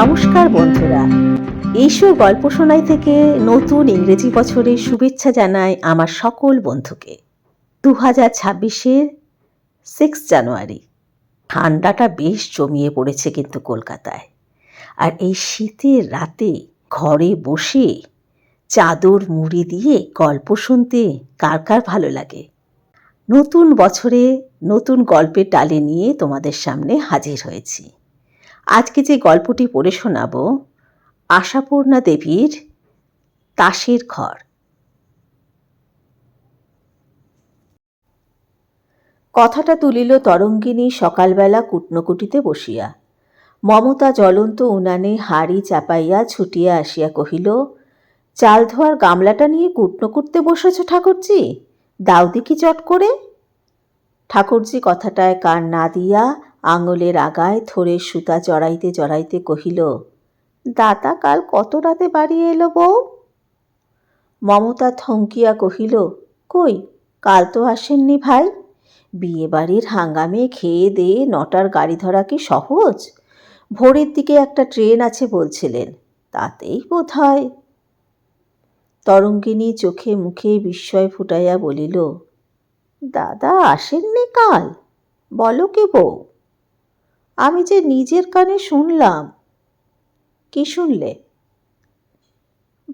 নমস্কার বন্ধুরা। এইসো গল্প শোনাই থেকে নতুন ইংরেজি বছরের শুভেচ্ছা জানাই আমার সকল বন্ধুকে। দু হাজার ছাব্বিশের সিক্স জানুয়ারি ঠান্ডাটা বেশ জমিয়ে পড়েছে কিন্তু কলকাতায়। আর এই শীতের রাতে ঘরে বসে চাদর মুড়ি দিয়ে গল্প শুনতে কার কার ভালো লাগে? নতুন বছরে নতুন গল্পের ডালে নিয়ে তোমাদের সামনে হাজির হয়েছি। আজকে যে গল্পটি পড়ে শোনাব, আশাপূর্ণা দেবীর তাসের ঘর। কথাটা তুলিল তরঙ্গিনী সকালবেলা কুটনকুটিতে বসিয়া। মমতা জ্বলন্ত উনানে হাড়ি চাপাইয়া ছুটিয়া আসিয়া কহিল, চাল ধোয়ার গামলাটা নিয়ে কুটনো করতে বসেছ ঠাকুরজি? দাও দেখি চট করে। ঠাকুরজি কথাটায় কান না দিয়া আঙুলের আগায় থরে সুতা জড়াইতে জড়াইতে কহিল দাদা কাল কত রাতে বাড়ি এলো বউ? মমতা থমকিয়া কহিল, কই, কাল তো আসেননি ভাই। বিয়ে বাড়ির হাঙ্গামে খেয়ে দিয়ে নটার গাড়ি ধরা কি সহজ? ভোরের দিকে একটা ট্রেন আছে বলছিলেন, তাতেই বোধ হয় তরঙ্গিনী চোখে মুখে বিস্ময় ফুটাইয়া বলিল, দাদা, আসেননি কাল? বলো কি বউ? আমি যে নিজের কানে শুনলাম। কি শুনলে?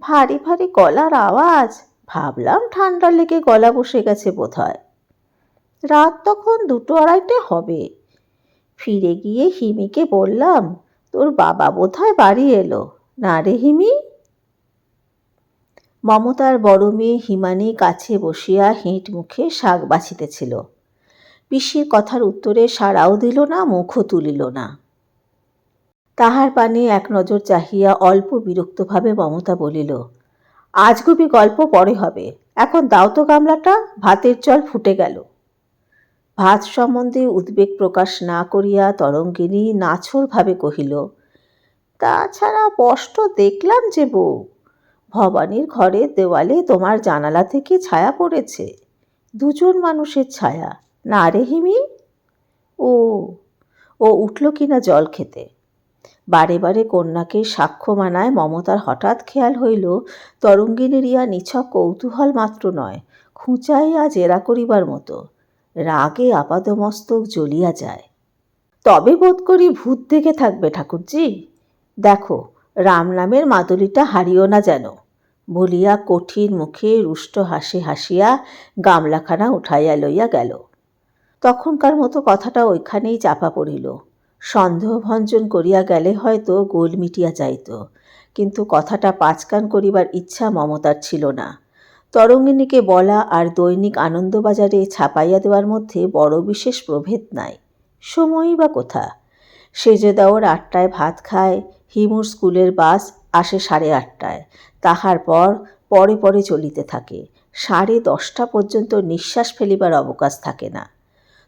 ভারী ভারী গলার আওয়াজ। ভাবলাম ঠান্ডা লেগে গলা বসে গেছে বোধহয়। রাত তখন দুটো আড়াইটে হবে। ফিরে গিয়ে হিমিকে বললাম, তোর বাবা বোধহয় বাড়ি এলো। না রে হিমি? মমতার বড় মেয়ে হিমানি কাছে বসিয়া হেঁট মুখে শাক বাছিতেছিল। পিসির কথার উত্তরে সাড়াও দিল না, মুখও তুলিল না। তাহার পানে এক নজর চাহিয়া অল্প বিরক্তভাবে মমতা বলিল, আজগুবি গল্প পরে হবে, এখন দাও তো গামলাটা, ভাতের জল ফুটে গেল। ভাত সম্বন্ধে উদ্বেগ প্রকাশ না করিয়া তরঙ্গিনী নাছরভাবে কহিল, তাছাড়া স্পষ্ট দেখলাম যে বউ, ভবানীর ঘরের দেওয়ালে তোমার জানালা থেকে ছায়া পড়েছে, দুজন মানুষের ছায়া না রে হিমি? ও ও উঠল কিনা জল খেতে। বারে বারে কন্যাকে সাক্ষ্য মানায় মমতার হঠাৎ খেয়াল হইল তরঙ্গিনীর ইয়া নিছক কৌতূহল মাত্র নয় খুঁচাইয়া জেরা করিবার মতো। রাগে আপাদমস্তক জ্বলিয়া যায়। তবে বোধ করি ভূত দেখে থাকবে ঠাকুরজি। দেখো, রাম নামের মাদুলিটা হারিও না যেন, বলিয়া কঠিন মুখে রুষ্ট হাসি হাসিয়া গামলাখানা উঠাইয়া লইয়া গেল। তখনকার মতো কথাটা ওইখানেই চাপা পড়িল। সন্দেহভঞ্জন করিয়া গেলে হয়তো গোল মিটিয়া যাইত, কিন্তু কথাটা পাঁচকান করিবার ইচ্ছা মমতার ছিল না। তরঙ্গিনীকে বলা আর দৈনিক আনন্দবাজারে ছাপাইয়া দেওয়ার মধ্যে বড় বিশেষ প্রভেদ নাই। সময়ই বা কোথা? সেজে দেওয়ার আটটায় ভাত খায়, হিমুর স্কুলের বাস আসে সাড়ে আটটায়, তাহার পর পরে পরে চলিতে থাকে। সাড়ে দশটা পর্যন্ত নিঃশ্বাস ফেলিবার অবকাশ থাকে না।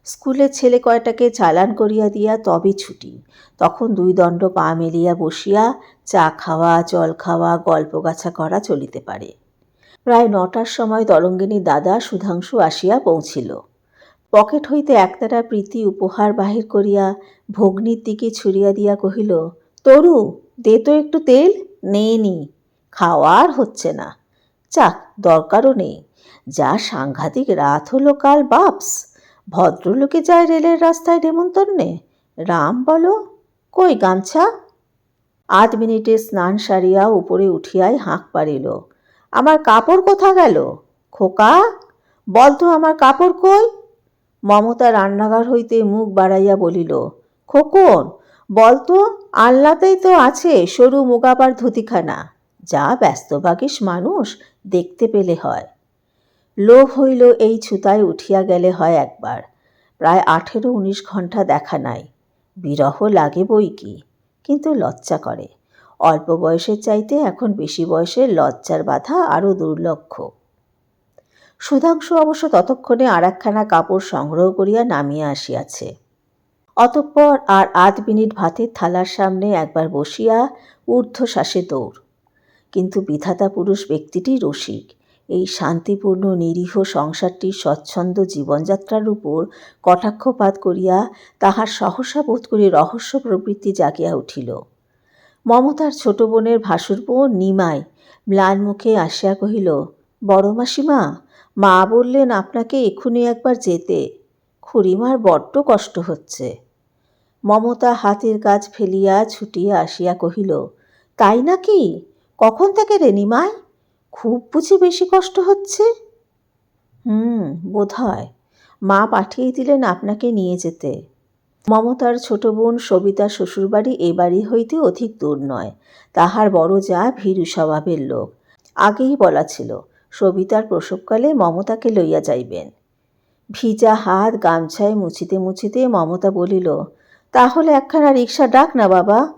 স্কুলের ছেলে কয়টাকে চালান করিয়া দিয়া তবে ছুটি। তখন দুই দণ্ড পা মেলিয়া বসিয়া চা খাওয়া, জল খাওয়া, গল্প গাছা করা চলিতে পারে। প্রায় নটার সময় তরঙ্গিনী দাদা সুধাংশু আসিয়া পৌঁছিল। পকেট হইতে একতারা প্রীতি উপহার বাহির করিয়া ভগ্নির দিকে ছুড়িয়া দিয়া কহিল, তরু, দে তো একটু তেল নেই নি। খাওয়ার হচ্ছে না। যাক, দরকারও নেই। যা সাংঘাতিক রাত হলো কাল, বাপস। ভদ্রলোকে যায় রেলের রাস্তায় নেমন্তন্নে? রাম বলো, কই গামছা? আধ মিনিটে স্নান সারিয়া উপরে উঠিয়াই হাঁক পারিল আমার কাপড় কোথা গেল? খোকা? বল তো আমার কাপড় কই? মমতা রান্নাঘর হইতে মুখ বাড়াইয়া বলিল, খোকন বলতো আল্লাতেই তো আছে সরু মুগাবার ধুতিখানা। যা ব্যস্তভাগিস মানুষ, দেখতে পেলে হয়। লোভ হইল এই ছুতায় উঠিয়া গেলে হয় একবার। প্রায় আঠেরো উনিশ ঘণ্টা দেখা নাই। বিরহ লাগে বই কি? কিন্তু লজ্জা করে। অল্প বয়সের চাইতে এখন বেশি বয়সের লজ্জার বাধা আরও দুর্লক্ষ। সুধাংশু অবশ্য ততক্ষণে আর একখানা কাপড় সংগ্রহ করিয়া নামিয়া আসিয়াছে। অতঃপর আর আধ মিনিট ভাতের থালার সামনে একবার বসিয়া ঊর্ধ্বশ্বাসে দৌড়। কিন্তু বিধাতা পুরুষ ব্যক্তিটি রসিক। এই শান্তিপূর্ণ, নিরীহ সংসারটির স্বচ্ছন্দ জীবনযাত্রার উপর কটাক্ষপাত করিয়া তাহার সহসা বোধ করি রহস্য প্রবৃত্তি জাগিয়া উঠিল। মমতার ছোট বোনের ভাসুরপো নিমাই ম্লান মুখে আসিয়া কহিল, বড় মাসিমা, মা বললেন আপনাকে এক্ষুনি একবার যেতে। খুড়িমার বড্ড কষ্ট হচ্ছে। মমতা হাতের কাজ ফেলিয়া ছুটিয়া আসিয়া কহিল, তাই নাকি? কখন থেকে রে নিমাই? খুব বুঝি বেশি কষ্ট হচ্ছে? হুম বোধ হয় মা পাঠিয়ে দিলেন আপনাকে নিয়ে যেতে। মমতার ছোট বোন সবিতা শ্বশুরবাড়ি এ বাড়ি হইতে অধিক দূর নয়। তাহার বড় যা ভীরু স্বভাবের লোক। আগেই বলা ছিল, সবিতার প্রসবকালে মমতাকে লইয়া যাইবেন। ভিজা হাত গামছায় মুছিতে মুছিতে মমতা বলিল, তাহলে একখানা রিক্সা ডাক না বাবা।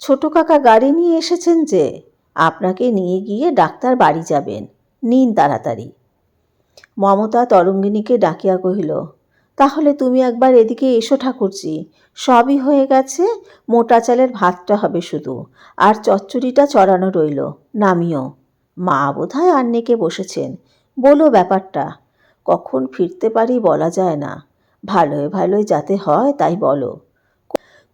ছোট কাকা গাড়ি নিয়ে এসেছেন যে? আপনাকে নিয়ে গিয়ে ডাক্তার বাড়ি যাবেন। নিন তাড়াতাড়ি। মমতা তরঙ্গিনীকে ডাকিয়া কহিল, তাহলে তুমি একবার এদিকে এসো ঠাকুরজি। সবই হয়ে গেছে, মোটা চালের ভাতটা হবে শুধু, আর চচ্চড়িটা চড়ানো রইল। নামিও। মা বোধহয় আন্নেকে বসেছেন। বলো ব্যাপারটা। কখন ফিরতে পারি বলা যায় না। ভালোয় ভালোয় যাতে হয় তাই বলো।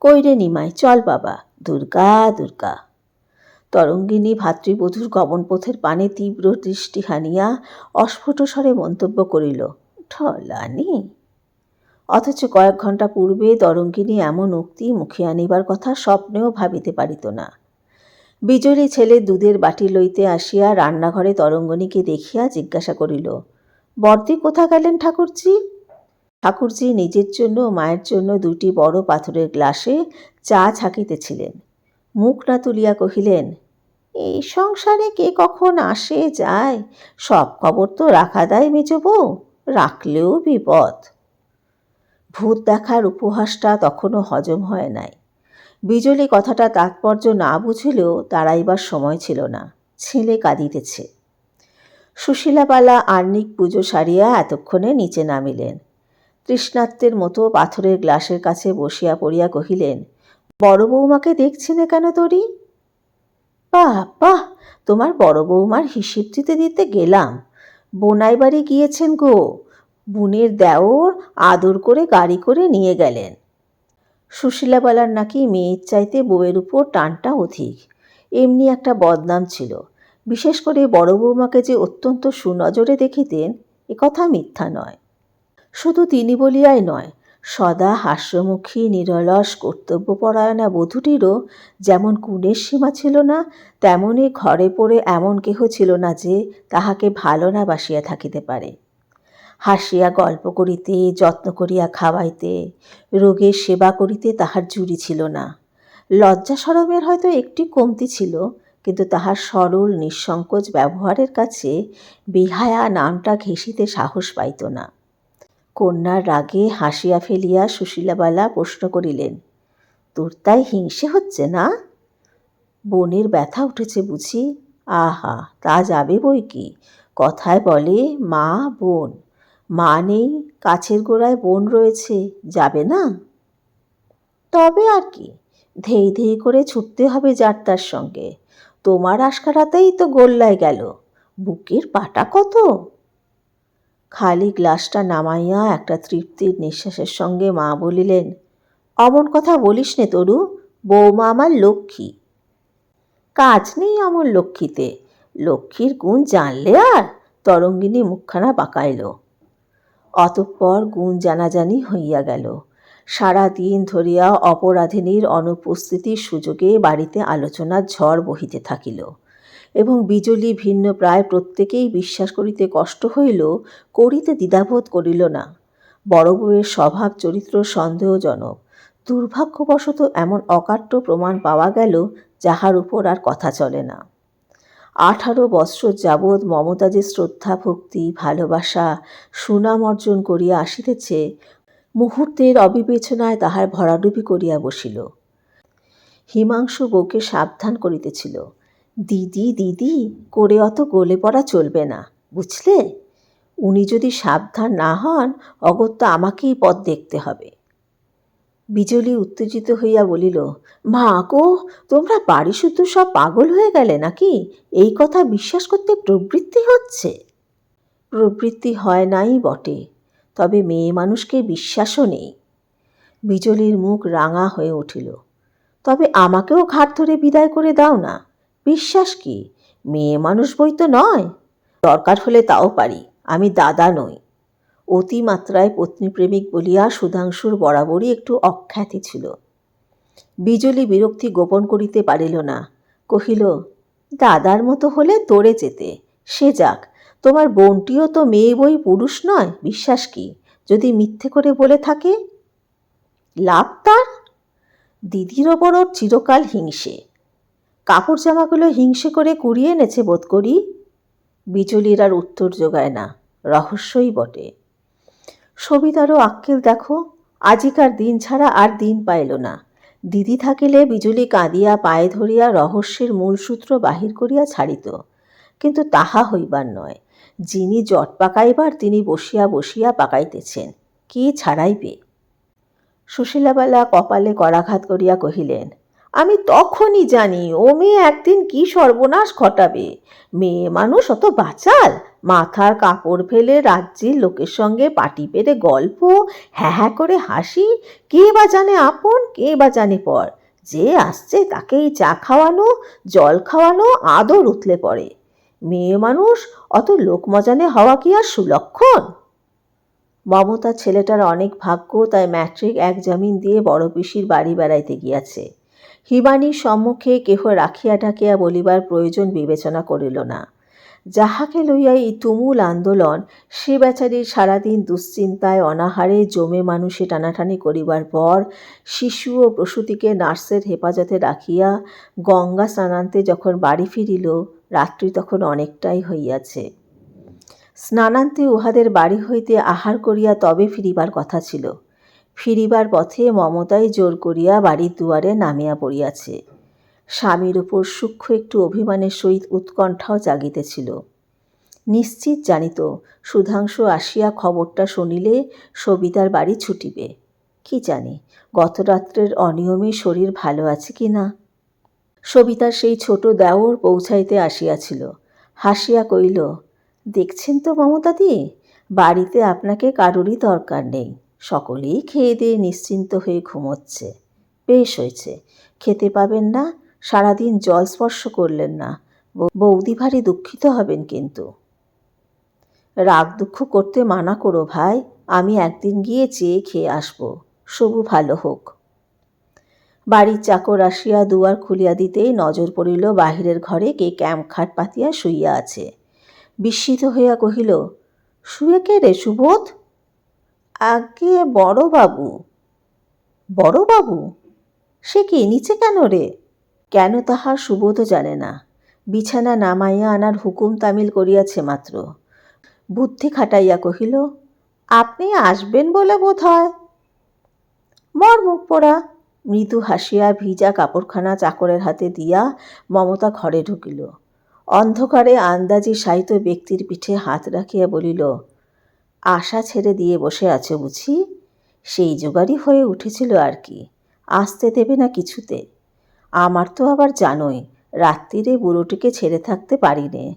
কইরে নিমাই, চল বাবা। দুর্গা দুর্গা। তরঙ্গিনী ভাতৃবধূর গমনপথের পানে তীব্র দৃষ্টি হানিয়া অস্ফুট স্বরে মন্তব্য করিল, ঠলানি? অথচ কয়েক ঘণ্টা পূর্বে তরঙ্গিনী এমন উক্তি মুখে আনিবার কথা স্বপ্নেও ভাবিতে পারিত না। বিজয়ী ছেলে দুধের বাটি লইতে আসিয়া রান্নাঘরে তরঙ্গিনীকে দেখিয়া জিজ্ঞাসা করিল, বর্দি কোথা গেলেন ঠাকুরজি? ঠাকুরজি নিজের জন্য মায়ের জন্য দুটি বড় পাথরের গ্লাসে চা ছাকিতেছিলেন। মুখ না তুলিয়া কহিলেন, এই সংসারে কে কখন আসে যায়, সব খবর তো রাখা দেয় মেজ রাখলেও বিপদ। ভূত দেখার উপহাসটা তখনও হজম হয় নাই। বিজলি কথাটা তাৎপর্য না বুঝিলেও দাঁড়াইবার সময় ছিল না, ছেলে কাঁদিতেছে। সুশীলাবালা আর্নিক পুজো সারিয়া এতক্ষণে নিচে নামিলেন। তৃষ্ণাত্মের মতো পাথরের গ্লাসের কাছে বসিয়া পড়িয়া কহিলেন বড় বৌমাকে দেখছি না কেন তোরি? বাহ তোমার বড় বৌমার হিসেব দিতে দিতে গেলাম। বোনাই বাড়ি গিয়েছেন গো। বুনের দেওর আদর করে গাড়ি করে নিয়ে গেলেন। সুশীলাবালার নাকি মেয়ের চাইতে বউয়ের উপর টানটা অধিক। এমনি একটা বদনাম ছিল। বিশেষ করে বড় বৌমাকে যে অত্যন্ত সুনজরে দেখিতেন কথা মিথ্যা নয়। শুধু তিনি বলিয়াই নয় সদা হাস্যমুখী, নিরলস কর্তব্যপরায়ণা বধূটিরও যেমন গুণের সীমা ছিল না তেমনই ঘরে পড়ে এমন কেহ ছিল না যে তাহাকে ভালো না বাসিয়া থাকিতে পারে। হাসিয়া গল্প করিতে, যত্ন করিয়া খাওয়াইতে, রোগের সেবা করিতে তাহার জুড়ি ছিল না। লজ্জা সরমের হয়তো একটি কমতি ছিল, কিন্তু তাহার সরল, নিঃসংকোচ ব্যবহারের কাছে বিহায়া নামটা ঘেঁষিতে সাহস পাইত না। কন্যার রাগে হাসিয়া ফেলিয়া সুশীলাবালা প্রশ্ন করিলেন, তোর তাই হিংসে হচ্ছে না? বোনের ব্যথা উঠেছে বুঝি? আহা, তা যাবে বই কি? কথায় বলে, মা, বোন। মা নেই, কাছের গোড়ায় বোন রয়েছে, যাবে না? তবে আর কি, ধেই ধেই করে ছুটতে হবে যার তার সঙ্গে। তোমার আশকারাতেই তো গোল্লায় গেল, বুকের পাটা কত? খালি গ্লাসটা নামাইয়া একটা তৃপ্তির নিঃশ্বাসের সঙ্গে মা বলিলেন, অমন কথা বলিস নে তরু, বৌমা আমার লক্ষ্মী। কাজ নেই অমন লক্ষ্মীতে, লক্ষ্মীর গুণ জানলে আর তরঙ্গিনী মুখখানা বাঁকাইল। অতঃপর গুণ জানাজানি হইয়া গেল। সারা দিন ধরিয়া অপরাধিনীর অনুপস্থিতির সুযোগে বাড়িতে আলোচনার ঝড় বহিতে থাকিল। এবং বিজলি ভিন্ন প্রায় প্রত্যেকেই বিশ্বাস করিতে কষ্ট হইল, করিতে দ্বিধাবোধ করিল না। বড় বউয়ের স্বভাব চরিত্র সন্দেহজনক। দুর্ভাগ্যবশত এমন অকাট্য প্রমাণ পাওয়া গেল, যাহার উপর আর কথা চলে না। আঠারো বৎসর যাবৎ মমতা যে শ্রদ্ধা, ভক্তি, ভালোবাসা, সুনাম অর্জন করিয়া আসিতেছে, মুহূর্তের অবিবেচনায় তাহার ভরাডুবি করিয়া বসিল। হিমাংশু বউকে সাবধান করিতেছিল। দিদি দিদি, করে অত গলে পড়া চলবে না, বুঝলে? উনি যদি সাবধান না হন, অগত্যা আমাকেই পথ দেখতে হবে। বিজলি উত্তেজিত হইয়া বলিল, মা গো, তোমরা বাড়ি শুধু সব পাগল হয়ে গেলে নাকি? এই কথা বিশ্বাস করতে প্রবৃত্তি হচ্ছে? প্রবৃত্তি হয় নাই বটে, তবে মেয়ে মানুষকে বিশ্বাসও নেই। বিজলির মুখ রাঙা হয়ে উঠিল, তবে আমাকেও ঘাট ধরে বিদায় করে দাও না বিশ্বাস কি? মেয়ে মানুষ বই তো নয়। দরকার হলে তাও পারি, আমি দাদা নই। অতিমাত্রায় পত্নীপ্রেমিক বলিয়া সুধাংশুর বরাবরই একটু অখ্যাতি ছিল। বিজলি বিরক্তি গোপন করিতে পারিল না। কহিল, দাদার মতো হলে তোরে যেতে। সে যাক, তোমার বোনটিও তো মেয়ে বই পুরুষ নয়, বিশ্বাস কি? যদি মিথ্যে করে বলে থাকে? লাভ তার? দিদির ওপর চিরকাল হিংসে। কাপড় জামাগুলো হিংসে করে কুড়িয়ে এনেছে বোধ করি। বিজলির আর উত্তর যোগায় না, রহস্যই বটে। সবিতারও আক্কেল দেখো, আজিকার দিন ছাড়া আর দিন পাইল না। দিদি থাকিলে বিজুলি কাঁদিয়া পায়ে ধরিয়া রহস্যের মূলসূত্র বাহির করিয়া ছাড়িত। কিন্তু তাহা হইবার নয়, যিনি জট পাকাইবার তিনি বসিয়া বসিয়া পাকাইতেছেন, কি ছাড়াইবে? সুশীলাবালা কপালে করাঘাত করিয়া কহিলেন আমি তখনই জানি ও মেয়ে একদিন কি সর্বনাশ ঘটাবে। মেয়ে মানুষ অত বাচাল। মাথার কাপড় ফেলে রাজ্যের লোকের সঙ্গে পাটি পেরে গল্প হ্যাঁ হ্যাঁ করে হাসি, কে বা জানে আপন, কে বা জানে পর। যে আসছে তাকেই চা খাওয়ানো, জল খাওয়ানো, আদর উতলে পড়ে। মেয়ে মানুষ অত লোক মজানে হওয়া কি আর সুলক্ষণ? মমতা ছেলেটার অনেক ভাগ্য তাই ম্যাট্রিক এক জামিন দিয়ে বড় পিসির বাড়ি বেড়াইতে গিয়াছে। হিমানির সম্মুখে কেহ রাখিয়া ঢাকিয়া বলিবার প্রয়োজন বিবেচনা করিল না। যাহাকে লইয়া এই তুমুল আন্দোলন, সে বেচারির সারাদিন দুশ্চিন্তায় অনাহারে জমে মানুষে টানাটানি করিবার পর, শিশু ও প্রসূতিকে নার্সের হেফাজতে রাখিয়া গঙ্গা স্নানান্তে যখন বাড়ি ফিরিল, রাত্রি তখন অনেকটাই হইয়াছে। স্নানান্তে উহাদের বাড়ি হইতে আহার করিয়া তবে ফিরিবার কথা ছিল। ফিরিবার পথে মমতাই জোর করিয়া বাড়ির দুয়ারে নামিয়া পড়িয়াছে। স্বামীর উপর সূক্ষ্ম একটু অভিমানের সহিত উৎকণ্ঠাও জাগিতেছিল। নিশ্চিত জানিত, সুধাংশু আসিয়া খবরটা শুনিলে সবিতার বাড়ি ছুটিবে। কি জানি গত রাত্রের অনিয়মে শরীর ভালো আছে কি না? সবিতার সেই ছোট দেওর পৌঁছাইতে আসিয়াছিল। হাসিয়া কইল দেখছেন তো মমতাদি, বাড়িতে আপনাকে কারোরই দরকার নেই। সকলেই খেয়ে দিয়ে নিশ্চিন্ত হয়ে ঘুমোচ্ছে। বেশ হয়েছে, খেতে পাবেন না, সারাদিন জল স্পর্শ করলেন না। বৌদি ভারী দুঃখিত হবেন কিন্তু। রাগ দুঃখ করতে মানা করো ভাই, আমি একদিন গিয়ে চেয়ে খেয়ে আসব, সবু ভালো হোক। বাড়ির চাকর আসিয়া দুয়ার খুলিয়া দিতেই নজর পড়িল বাহিরের ঘরে কে ক্যাম্প খাট পাতিয়া শুইয়া আছে। বিস্মিত হইয়া কহিল, শুয়ে কে রে সুবোধ? আগে বড়বাবু বড়বাবু সে কি নিচে কেন রে? কেন তাহার সুবোধ জানে না। বিছানা নামাইয়া আনার হুকুম তামিল করিয়াছে মাত্র। বুদ্ধি খাটাইয়া কহিল, আপনি আসবেন বলে বোধ হয় মর মুখ পোড়া। মৃদু হাসিয়া ভিজা কাপড়খানা চাকরের হাতে দিয়া মমতা ঘরে ঢুকিল। অন্ধকারে আন্দাজি সাহিত্য ব্যক্তির পিঠে হাত রাখিয়া বলিল আশা ছেড়ে দিয়ে বসে আছে বুঝি? সেই জোগাড়ই হয়ে উঠেছিল আর কি। আসতে দেবে না কিছুতে। আমার তো আবার জানোই, রাত্রিরে বুড়োটিকে ছেড়ে থাকতে পারি নে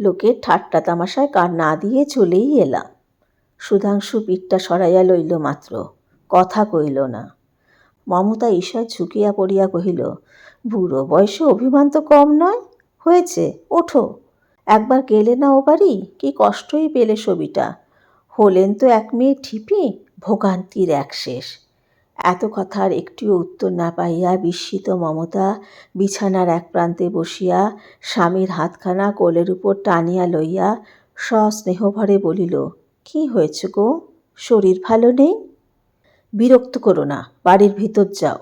লোকের ঠাট্টা তামাশায় কার না দিয়ে চলেই এলাম। সুধাংশু পিঠটা সরাইয়া লইল মাত্র, কথা কইল না। মমতা ঈষৎ ঝুঁকিয়া পড়িয়া কহিল, বুড়ো বয়সে অভিমান তো কম নয়? হয়েছে, ওঠো। একবার গেলে না ও বাড়ি? কি কষ্টই পেলে ছবিটা। হলেন তো এক মেয়ে ঠিপি, ভোগান্তির এক শেষ। এত কথার একটিও উত্তর না পাইয়া বিস্মিত মমতা বিছানার এক প্রান্তে বসিয়া স্বামীর হাতখানা কোলের উপর টানিয়া লইয়া সস্নেহভরে বলিল, কি হয়েছে গো? শরীর ভালো নেই? বিরক্ত করো না, বাড়ির ভিতর যাও।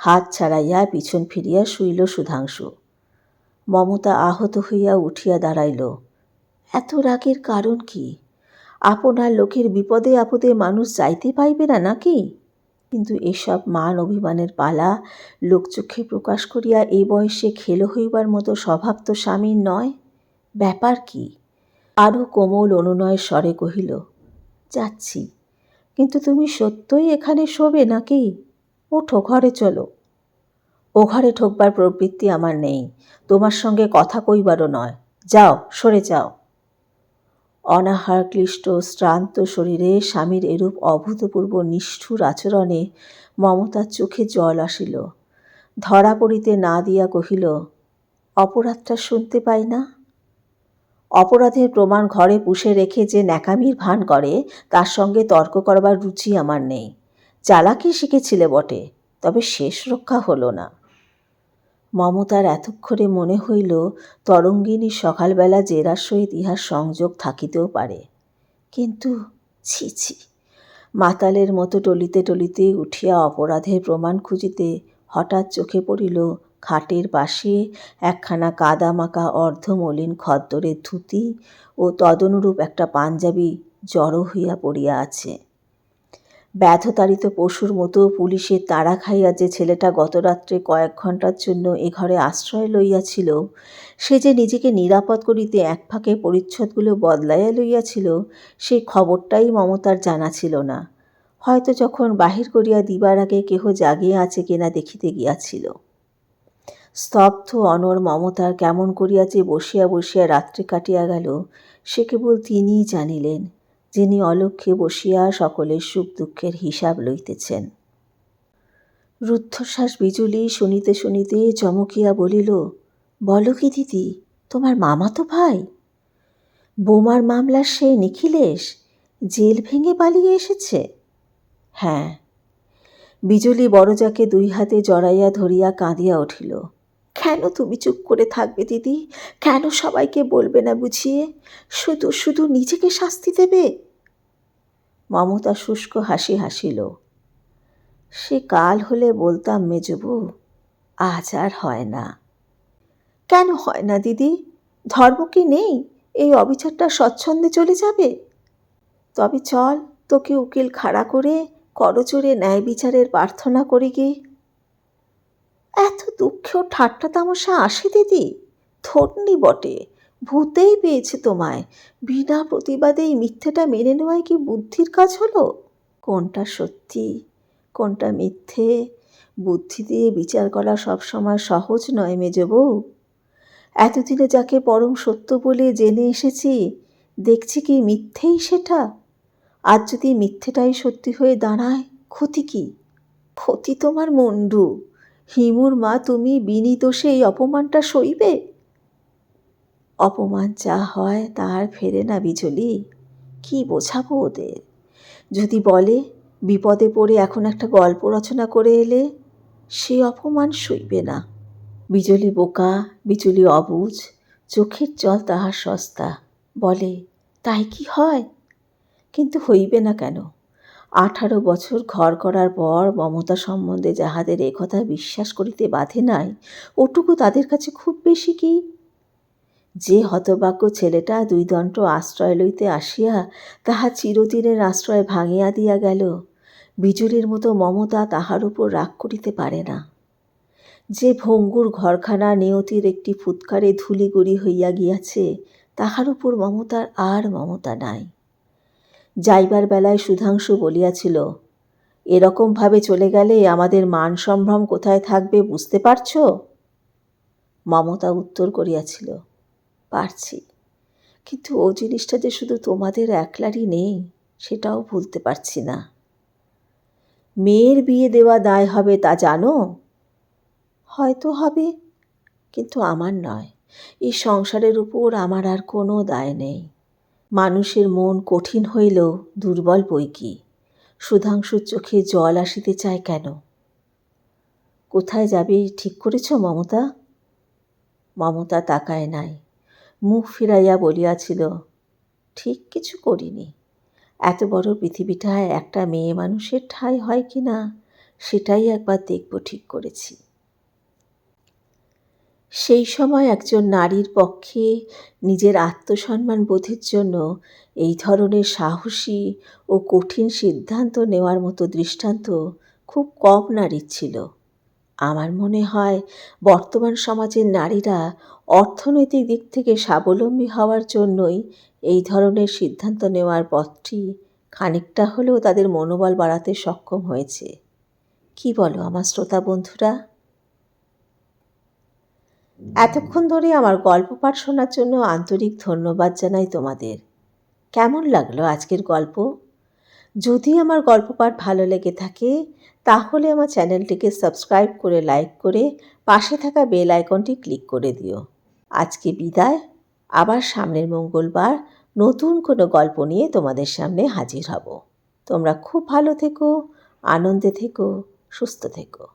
হাত ছাড়াইয়া পিছন ফিরিয়া শুইল সুধাংশু। মমতা আহত হইয়া উঠিয়া দাঁড়াইল। এত রাগের কারণ কি? আপনার লোকের বিপদে আপদে মানুষ যাইতে পাইবে না নাকি? কিন্তু এসব মান অভিমানের পালা লোকচক্ষে প্রকাশ করিয়া এ বয়সে খেলো হইবার মতো স্বভাব তো স্বামীর নয়। ব্যাপার কি? আরও কোমল অনুনয়ের স্বরে কহিল, যাচ্ছি। কিন্তু তুমি সত্যই এখানে শোবে নাকি? ওঠো, ঘরে চলো। ও ঘরে ঠোকবার প্রবৃত্তি আমার নেই। তোমার সঙ্গে কথা কইবারও নয়। যাও, সরে যাও। অনাহার, ক্লিষ্ট, শ্রান্ত শরীরে স্বামীর এরূপ অভূতপূর্ব নিষ্ঠুর আচরণে মমতার চোখে জল আসিল। ধরা পড়িতে না দিয়া কহিল, অপরাধটা শুনতে পাই না। অপরাধের প্রমাণ ঘরে পুষে রেখে যে ন্যাকামির ভান করে, তার সঙ্গে তর্ক করবার রুচি আমার নেই। চালাকি শিখেছিলে বটে, তবে শেষ রক্ষা হলো না। মমতার এতক্ষণে মনে হইল তরঙ্গিনী সকালবেলা জেরার সহিত ইহার সংযোগ থাকিতেও পারে। কিন্তু, ছি ছি, মাতালের মতো টলিতে টলিতে উঠিয়া অপরাধের প্রমাণ খুঁজিতে হঠাৎ চোখে পড়িল খাটের পাশে একখানা কাদামাকা অর্ধমলিন খদ্দরের ধুতি ও তদনুরূপ একটা পাঞ্জাবি জড়ো হইয়া পড়িয়া আছে। ব্যাধতাড়িত পশুর মতো পুলিশের তাড়া খাইয়া যে ছেলেটা গতরাত্রে কয়েক ঘণ্টার জন্য এ ঘরে আশ্রয় লইয়াছিল, সে যে নিজেকে নিরাপদ করিতে এক ফাঁকে পরিচ্ছদগুলো বদলাইয়া লইয়াছিল সেই খবরটাই মমতার জানা ছিল না। হয়তো যখন বাহির করিয়া দিবার আগে কেহ জাগিয়া আছে কিনা দেখিতে গিয়াছিল। স্তব্ধ অনর মমতার কেমন করিয়া যে বসিয়া বসিয়া রাত্রি কাটিয়া গেল, সে কেবল তিনিই জানিলেন। যিনি অলক্ষ্যে বসিয়া সকলের সুখ দুঃখের হিসাব লইতেছেন। রুদ্ধশ্বাস বিজুলি শুনিতে শুনিতে চমকিয়া বলিল, বলো কি দিদি, তোমার মামা তো ভাই? বোমার মামলার সে নিখিলেশ, জেল ভেঙে পালিয়ে এসেছে? হ্যাঁ। বিজুলি বড়জাকে দুই হাতে জড়াইয়া ধরিয়া কাঁদিয়া উঠিল। কেন তুমি চুপ করে থাকবে, দিদি? কেন সবাইকে বলবে না বুঝিয়ে? শুধু শুধু নিজেকে শাস্তি দেবে? মমতা শুষ্ক হাসি হাসিল। সে কাল হলে বলতাম মেজবু আজ আর হয় না। কেন হয় না, দিদি? ধর্ম কি নেই? এই অবিচারটা স্বচ্ছন্দে চলে যাবে? তবে চল, তোকে উকিল খাড়া করে করচোরে ন্যায় বিচারের প্রার্থনা করি গিয়ে এত দুঃখেও ঠাট্টা তামশা আসে দিদি? ধর্নি বটে। ভূতেই পেয়েছে তোমায়। বিনা প্রতিবাদে এই মিথ্যেটা মেনে নেওয়াই কি বুদ্ধির কাজ হলো? কোনটা সত্যি, কোনটা মিথ্যে? বুদ্ধি দিয়ে বিচার করা সবসময় সহজ নয় মেজ বউ। এতদিনে যাকে পরম সত্য বলে জেনে এসেছি, দেখছি কি মিথ্যেই সেটা? আজ যদি মিথ্যেটাই সত্যি হয়ে দাঁড়ায়, ক্ষতি কি? ক্ষতি তোমার মুন্ডু হিমুর মা, তুমি বিনি দোষে এই অপমানটা সইবে? অপমান যা হয় তার ফেরে না বিজলি। কি বোঝাবো ওদের? যদি বলে, বিপদে পড়ে এখন একটা গল্প রচনা করে এলে সে অপমান সইবে না। বিজলি বোকা, বিজলি অবুজ, চোখের জল তাহার সস্তা। বলে, তাই কি হয়? কিন্তু হইবে না কেন? আঠারো বছর ঘর করার পর মমতা সম্বন্ধে যাহাদের একথা বিশ্বাস করিতে বাধে নাই, ওটুকু তাদের কাছে খুব বেশি কি? যে হতভাগ্য ছেলেটা দুই দণ্ড আশ্রয় লইতে আসিয়া তাহা চিরদিনের আশ্রয় ভাঙিয়া দিয়া গেল, বিজুলির মতো মমতা তাহার উপর রাগ করিতে পারে না। যে ভঙ্গুর ঘরখানা নিয়তির একটি ফুৎকারে ধুলিগুড়ি হইয়া গিয়াছে, তাহার উপর মমতার আর মমতা নাই। যাইবার বেলায় সুধাংশু বলিয়াছিল এরকমভাবে চলে গেলে আমাদের মান সম্ভ্রম কোথায় থাকবে বুঝতে পারছ? মমতা উত্তর করিয়াছিল, পারছি। কিন্তু ও জিনিসটা যে শুধু তোমাদের একলারই নেই, সেটাও ভুলতে পারছি না। মেয়ের বিয়ে দেওয়া দায় হবে তা জানো? হয়তো হবে, কিন্তু আমার নয়। এই সংসারের উপর আমার আর কোনো দায় নেই। মানুষের মন কঠিন হইলেও দুর্বল বই কি? সুধাংশুর চোখে জল আসিতে চায় কেন? কোথায় যাবে ঠিক করেছ মমতা? মমতা তাকায় নাই। মুখ ফিরাইয়া বলিয়াছিল, ঠিক কিছু করিনি। এত বড় পৃথিবীটায় একটা মেয়ে মানুষের ঠাঁই হয় কি না, সেটাই একবার দেখব ঠিক করেছি। সেই সময় একজন নারীর পক্ষে নিজের আত্মসম্মান বোধের জন্য এই ধরনের সাহসী ও কঠিন সিদ্ধান্ত নেওয়ার মতো দৃষ্টান্ত খুব কম নারীর ছিল। আমার মনে হয় বর্তমান সমাজের নারীরা অর্থনৈতিক দিক থেকে স্বাবলম্বী হওয়ার জন্যই এই ধরনের সিদ্ধান্ত নেওয়ার পথটি খানিকটা হলেও তাদের মনোবল বাড়াতে সক্ষম হয়েছে। কি বলো আমার শ্রোতা বন্ধুরা? এতক্ষণ ধরে আমার গল্প পাঠ শোনার জন্য আন্তরিক ধন্যবাদ জানাই তোমাদের। কেমন লাগল আজকের গল্প? যদি আমার গল্প পাঠ ভালো লেগে থাকে, তাহলে আমার চ্যানেলটিকে সাবস্ক্রাইব করে লাইক করে পাশে থাকা বেল আইকনটি ক্লিক করে দিও। আজকে বিদায়। আবার সামনের মঙ্গলবার নতুন কোনো গল্প নিয়ে তোমাদের সামনে হাজির হব। তোমরা খুব ভালো থেকো, আনন্দে থেকো, সুস্থ থেকো।